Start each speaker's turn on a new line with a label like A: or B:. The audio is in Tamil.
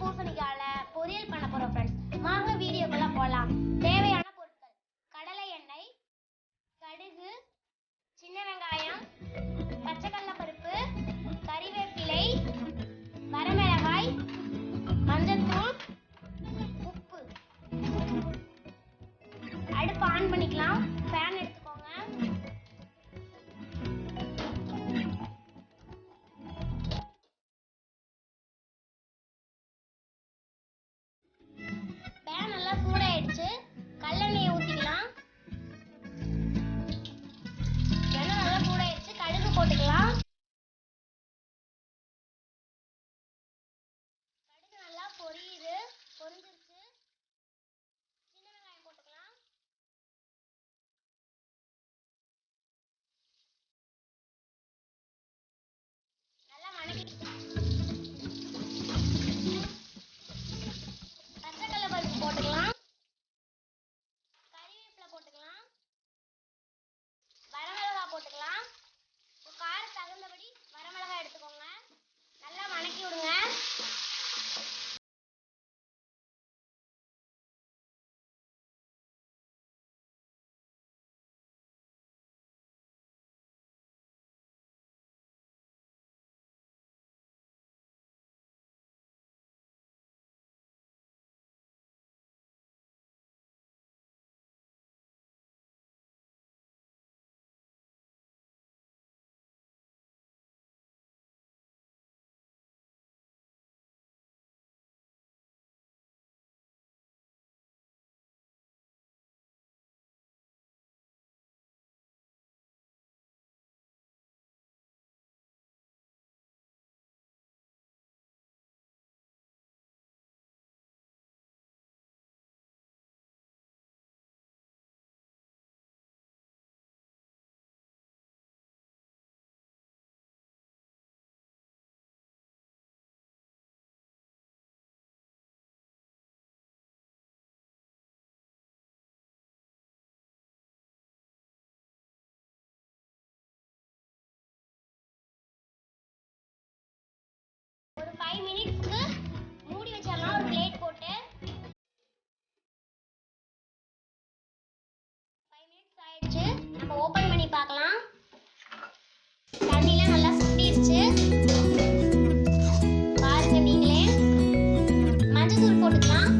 A: பூசணிக்கால பொரியல் பண்ண போறோம் ஃப்ரெண்ட்ஸ் வாங்க வீடியோக்குள்ள போலாம். தேவையான பொருட்கள். கடலை எண்ணெய் கடுகு சின்ன வெங்காயம் பச்சைக்கடல பருப்பு கறிவேப்பிலை வரமிளகாய் மஞ்சள்தூள் உப்பு. அடுப்பு ஆன் பண்ணிக்கலாம். நல்லா சூடாயிடுச்சு. கல்லணை ஃபைவ் மினிட்ஸ்க்கு மூடி வச்சிடலாம். ஒரு பிளேட் போட்டு. ஃபைவ் மினிட்ஸ் ஆயிடுச்சு. நம்ம ஓப்பன் பண்ணி பார்க்கலாம். தண்ணிலாம் நல்லா சுட்டிருச்சு. பாருங்க நீங்களே. மஞ்சள் தூள் போட்டுக்கலாம்.